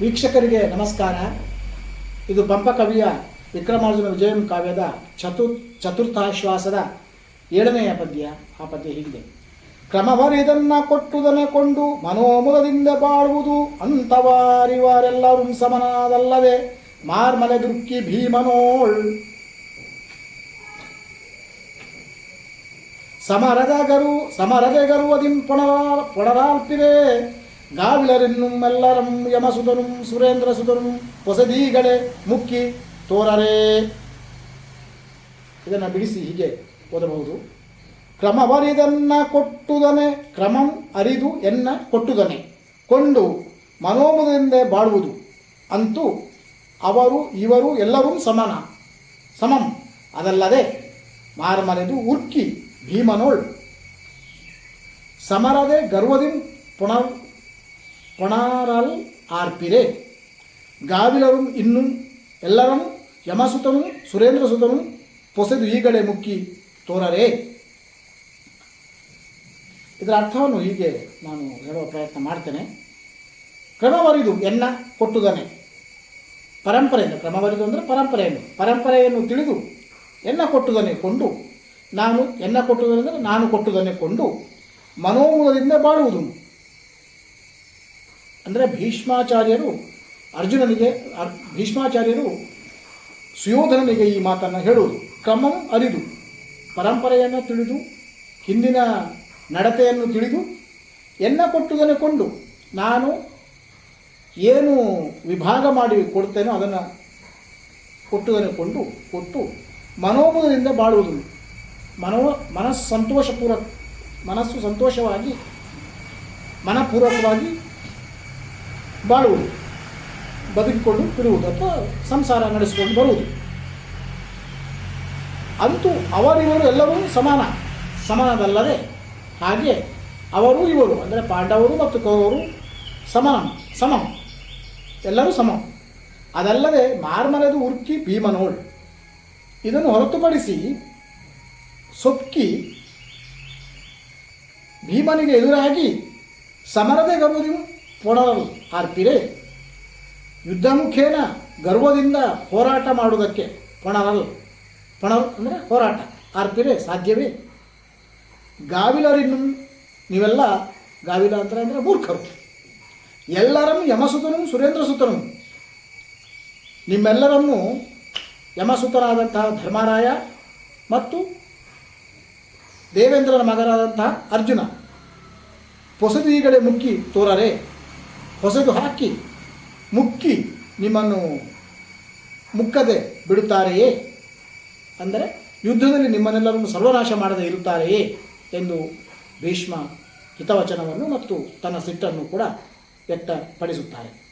ವೀಕ್ಷಕರಿಗೆ ನಮಸ್ಕಾರ. ಇದು ಪಂಪ ಕವಿಯ ವಿಕ್ರಮಾರ್ಜುನ ವಿಜಯಂ ಕಾವ್ಯದ ಚತುರ್ ಚತುರ್ಥಾಶ್ವಾಸದ ಏಳನೆಯ ಪದ್ಯ. ಆ ಪದ್ಯ ಹೀಗಿದೆ. ಕ್ರಮವರಿದನ್ನ ಕೊಟ್ಟುದನ ಕೊಂಡು ಮನೋಮುಲದಿಂದ ಬಾಳುವುದು ಅಂತವಾರಿವಾರೆಲ್ಲರೂ ಸಮನಾದಲ್ಲದೆ ಮಾರ್ಮಲೆ ದುರ್ಕಿ ಭೀಮನೋಳ್. ಸಮರದ ಗರು ಸಮರದೆ ಗರುವದಿಂ ഗാവിലരെന്നും എല്ലാരും യമസുതനും സുരേന്ദ്രസുതനും ಹೊಸದೀಗಳೆ ಮುಕ್ಕಿ ತೋರರೇ ಇದನ್ನು ಬಿಡಿಸಿ ಹೀಗೆ ಓದಬಹುದು ಕ್ರಮವರಿದನ್ನ ಕೊಟ್ಟುದನೆ ಕ್ರಮಂ ಅರಿದು ಎನ್ನ ಕೊಟ್ಟುದನೆ ಕೊಂಡು ಮನೋಮುದದಿಂದ ಬಾಳುವುದು ಅಂತೂ ಅವರು ಇವರು ಎಲ್ಲರೂ ಸಮಾನ ಸಮಂ ಅದಲ್ಲದೆ ಮಾರ್ಮರೆದು ಉರ್ಕಿ ಭೀಮನೋಳ್ ಸಮರದೆ ಗರ್ವದಿಂ ಪುಣರ್ கொணாரால் ಆರ್ಪಿರೆ. ಗಾವಿಲರು ಇನ್ನು ಎಲ್ಲರೂ ಯಮಸುತನು ಸುರೇಂದ್ರ ಸುತನು ಪೊಸೆದು ಈಗಳೇ ಮುಕ್ಕಿ ತೋರರೆ. ಇದರ ಅರ್ಥವನ್ನು ಹೀಗೆ ನಾನು ಹೇಳುವ ಪ್ರಯತ್ನ ಮಾಡ್ತೇನೆ. ಕ್ರಮವರಿದು ಎನ್ನ ಕೊಟ್ಟುದನೆ. ಪರಂಪರೆಯನ್ನು ಕ್ರಮವರಿದು ಅಂದರೆ ಪರಂಪರೆಯನ್ನು. ಪರಂಪರೆಯನ್ನು ತಿಳಿದು ಎನ್ನ ಕೊಟ್ಟುದನೆ ಕೊಂಡು, ನಾನು ಎನ್ನ ಕೊಟ್ಟುದನೆಂದರೆ ನಾನು ಕೊಟ್ಟುದನೆ ಕೊಂಡು ಮನೋಮೂಲದಿಂದ ಬಾಳುವುದು. ಅಂದರೆ ಭೀಷ್ಮಾಚಾರ್ಯರು ಅರ್ಜುನನಿಗೆ, ಅರ್- ಭೀಷ್ಮಾಚಾರ್ಯರು ಸುಯೋಧನನಿಗೆ ಈ ಮಾತನ್ನು ಹೇಳುವುದು. ಕ್ರಮಂ ಅರಿದು, ಪರಂಪರೆಯನ್ನು ತಿಳಿದು, ಹಿಂದಿನ ನಡತೆಯನ್ನು ತಿಳಿದು, ಎನ್ನ ಕೊಟ್ಟುದನ್ನು ಕೊಂಡು ನಾನು ಏನು ವಿಭಾಗ ಮಾಡಿ ಕೊಡ್ತೇನೋ ಅದನ್ನು ಕೊಟ್ಟುದನ್ನು ಕೊಂಡು, ಕೊಟ್ಟು ಮನೋಬಲದಿಂದ ಬಾಳುವುದು. ಮನೋ ಮನಸ್ಸು ಸಂತೋಷಪೂರ್ವಕ ಮನಸ್ಸು ಸಂತೋಷವಾಗಿ, ಮನಪೂರ್ವಕವಾಗಿ ಬಾಳುವುದು, ಬದುಕಿಕೊಂಡು ಬಿಡುವುದು ಅಥವಾ ಸಂಸಾರ ನಡೆಸಿಕೊಂಡು ಬರುವುದು. ಅಂತೂ ಅವರಿವರು ಎಲ್ಲರೂ ಸಮಾನ. ಸಮಾನದಲ್ಲದೆ ಹಾಗೆ ಅವರು ಇವರು, ಅಂದರೆ ಪಾಂಡವರು ಮತ್ತು ಕೌರವರು ಸಮಾನ, ಸಮ. ಎಲ್ಲರೂ ಸಮ. ಅದಲ್ಲದೆ ಮಾರ್ಮರದು ಉರ್ಕಿ ಭೀಮನೋಳ್. ಇದನ್ನು ಹೊರತುಪಡಿಸಿ ಸೊಕ್ಕಿ ಭೀಮನಿಗೆ ಎದುರಾಗಿ ಸಮರದೇ ಗರ್ವದಿ ಪೊಣರಲ್ ಆರ್ಪಿರೆ. ಯುದ್ಧಮುಖೇನ ಗರ್ವದಿಂದ ಹೋರಾಟ ಮಾಡುವುದಕ್ಕೆ ಪೊಣರಲ್ ಪೊಣಲ್ ಅಂದರೆ ಹೋರಾಟ, ಆರ್ಪಿರೆ ಸಾಧ್ಯವೇ? ಗಾವಿಲರಿನ್ನು ನೀವೆಲ್ಲ, ಗಾವಿಲ ಅಂತ ಅಂದರೆ ಮೂರ್ಖರು. ಎಲ್ಲರನ್ನು ಯಮಸುತನು ಸುರೇಂದ್ರ ಸುತನು ನಿಮ್ಮೆಲ್ಲರನ್ನು ಯಮಸುತನಾದಂತಹ ಧರ್ಮರಾಯ ಮತ್ತು ದೇವೇಂದ್ರನ ಮಗನಾದಂತಹ ಅರ್ಜುನ. ಪೊಸದಿಗಳೇ ಮುಕ್ಕಿ ತೋರರೆ. ಹೊಸದು ಹಾಕಿ, ಮುಕ್ಕಿ ನಿಮ್ಮನ್ನು ಮುಕ್ಕದೆ ಬಿಡುತ್ತಾರೆಯೇ? ಅಂದರೆ ಯುದ್ಧದಲ್ಲಿ ನಿಮ್ಮನ್ನೆಲ್ಲರನ್ನು ಸರ್ವನಾಶ ಮಾಡದೆ ಇರುತ್ತಾರೆಯೇ ಎಂದು ಭೀಷ್ಮ ಹಿತವಚನವನ್ನು ಮತ್ತು ತನ್ನ ಸಿಟ್ಟನ್ನು ಕೂಡ ವ್ಯಕ್ತಪಡಿಸುತ್ತಾರೆ.